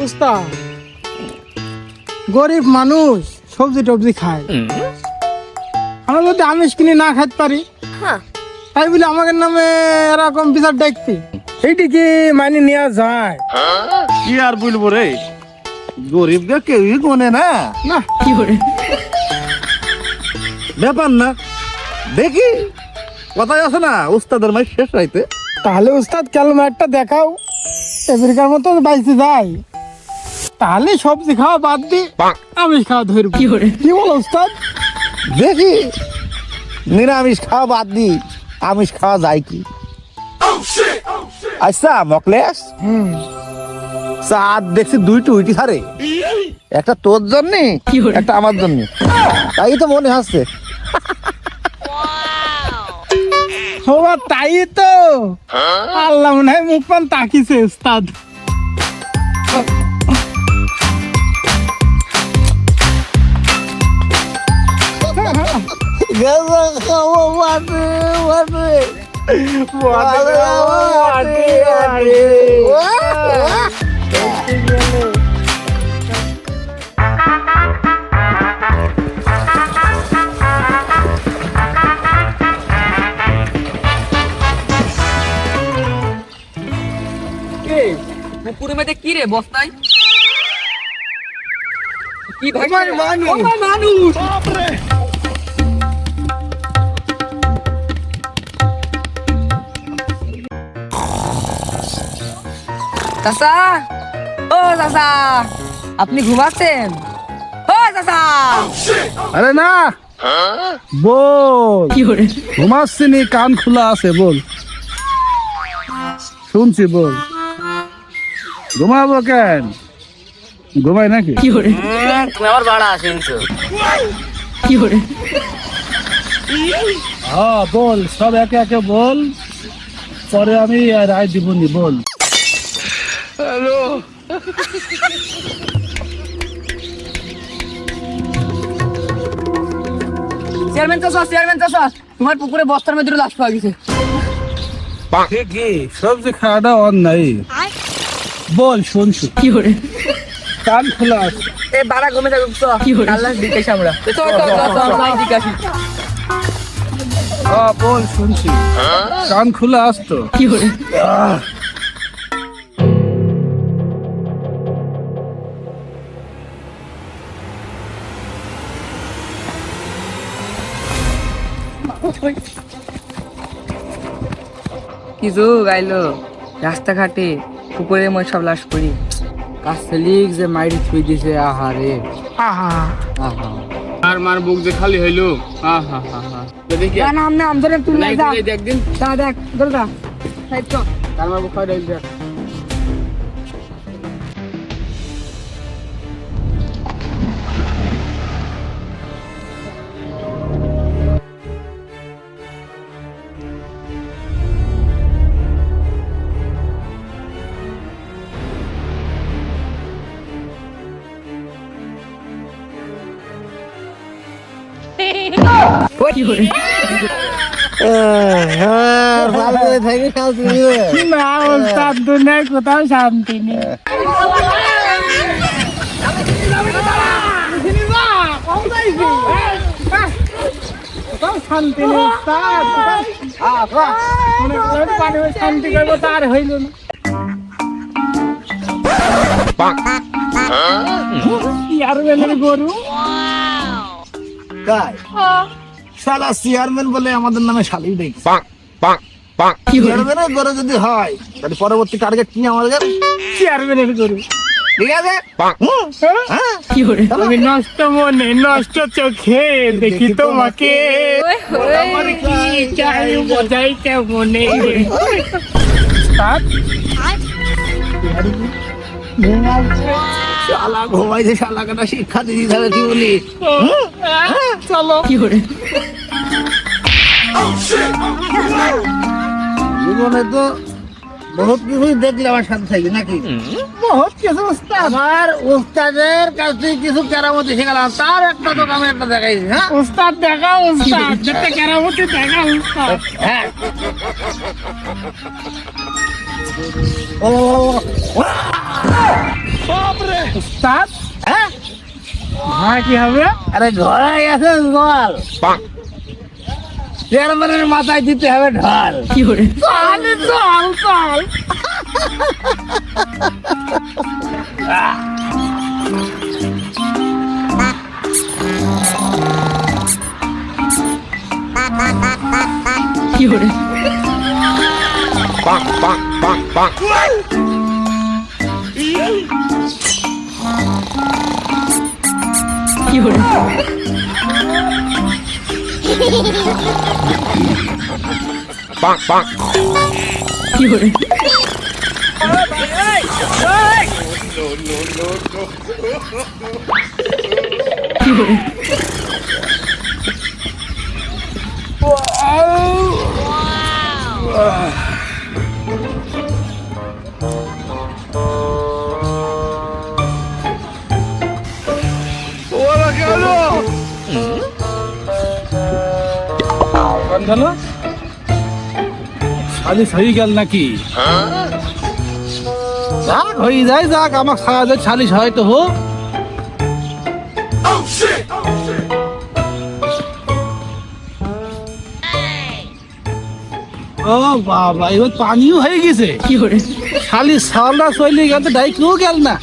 উস্তাদ গরিব মানুষ সবজি টবজি খায়। আমরা যদি আমিষ কিনে না খাইতে পারি হ্যাঁ। তাই বলে আমাদের নামে এরকম বিচার দেখবি এইটি কি মানে নেওয়া যায়? কি আর বলব রে? গরিবকে কেউই গোনে না। না। ব্যাপার না। দেখি। কথাই আছে না উস্তাদের মাই শেষ রাইতে তাহলে উস্তাদ ক্যালমারটা দেখাও। এবারকার মতো বাইসে যায়। তাহলে সবজি খাওয়া বাদ দি। আমিষ খাওয়া ধরবো। কি বলো? উস্তাদ দেখি। নিরামিষ খাওয়া বাদ দি। আমিষ খাওয়া যায় কি? আচ্ছা মকলেশ। চাঁদ দেখছি দুইটি উইটি হারে একটা তোর জন্য একটা আমার জন্য। তাই তো মনে হচ্ছে। তাই তো। আল্লাহ মনে হয় মুখ পান তাকিছে উস্তাদ গেলো খাওয়া মাঠে মাঠে পুকুরের মধ্যে কি রে বস্তায় কি ভাই মানুষ। মানুষ চাচা ও চাচা আপনি ঘুমাচ্ছেন? ও চাচা। আরে না। বল। ঘুমাচ্ছি নি কান খোলা আছে বল। শুনছি বল। ঘুমাবো কেন? ঘুমাই নাকি? তুমি আমার বাড়া আসেন তো হ্যাঁ বল সব একে একে বল। পরে আমি রায় দিবনি বল। চেয়ারম্যান চাচা চেয়ারম্যান চাচা তোমার পুকুরে বস্তার মধ্যে লাশ পাওয়া গেছে। কি? সবজি খাওয়াটা অন্যায়। বল শুনছি। কান খোলা আছে। এ বাড়া ঘুমে থাকুক তো কি আল্লাহ দিকেছি আমরা। দিকাছি হ্যাঁ বল শুনছি। কান খোলা আসতো কিছু গাইলো? রাস্তাঘাটে পুকুরে মই সব লাশ পড়ি। কাছেলিক যে মাইরি থুই দিছে আহারে আহা। আহা। আর মার বুক যে খালি হইল। আহা হা হা। দেখি। না নাম না আমদের তুই না যা। একদিন যা দেখ ধর যা। সাইড চল তার মার বুক খালি দেখ। না কোথাও শান্তি শান্তি নেই শান্তি করব তার হইল না চেয়ারম্যানের গরু? কাই? শালা চেয়ারম্যান বলে আমাদের নামে শালি দেখি চেয়ারম্যানের গড়ে যদি হয় তাহলে পরবর্তী টার্গেট কি আমাদের চেয়ারম্যানের গরু ঠিক আছে? হ্যাঁ। আমি নষ্ট মনে নষ্ট চোখে দেখি তোমাকে। উস্তাদ, শালা ঘুমাইছে শালা কাটা শিক্ষা দিদি থাকবে কি বলি? চলো। জীবনে তো বহুত কিছুই দেখলে আমার সাথে থাকি নাকি? বহুত কিছু উস্তাদ। আমার উস্তাদের কাছ থেকে কিছু কেরামতি শিখালাম তার একটা তো আমি একটা দেখাইছি হ্যাঁ? উস্তাদ দেখা উস্তাদ। যেতে কেরামতি দেখা উস্তাদ। হ্যাঁ। উস্তাদ? হ্যাঁ? হ্যাঁ কি হবে? আরে ঘরে জল চেয়ারম্যানের মাথায় দিতে হবে ঢাল। চল চল চল। Bonk, bonk, bonk, bonk. You're... bonk, bonk. You're... Ôi, bạn ơi! Ôi! Lộn. হলো সালিস হয়ে গেল নাকি? যাক হয়ে যায় যাক আমার সারা যায় সালিস হয় তো হোক ও বাবা এবার পানিও হয়ে গেছে। খালি সালটা চলে গেল তো ডাইকেও গেল না।